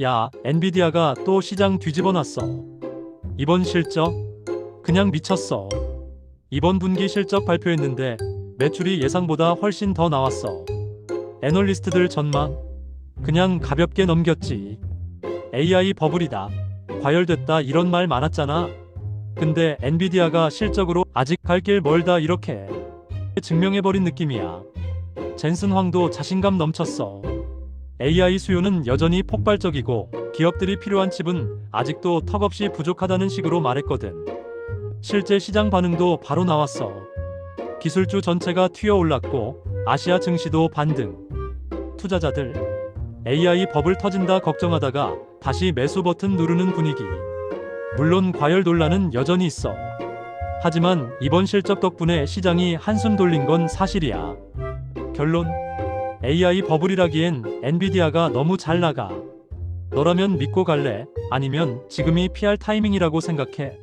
야, 엔비디아가 또 시장 뒤집어 놨어. 이번 실적? 그냥 미쳤어. 이번 분기 실적 발표했는데 매출이 예상보다 훨씬 더 나왔어. 애널리스트들 전망? 그냥 가볍게 넘겼지. AI 버블이다. 과열됐다 이런 말 많았잖아. 근데 엔비디아가 실적으로 아직 갈 길 멀다 이렇게 증명해버린 느낌이야. 젠슨 황도 자신감 넘쳤어. AI 수요는 여전히 폭발적이고 기업들이 필요한 칩은 아직도 턱없이 부족하다는 식으로 말했거든. 실제 시장 반응도 바로 나왔어. 기술주 전체가 튀어 올랐고 아시아 증시도 반등. 투자자들 AI 버블 터진다 걱정하다가 다시 매수 버튼 누르는 분위기. 물론 과열 논란은 여전히 있어. 하지만 이번 실적 덕분에 시장이 한숨 돌린 건 사실이야. 결론 AI 버블이라기엔 엔비디아가 너무 잘 나가. 너라면 믿고 갈래? 아니면 지금이 피할 타이밍이라고 생각해?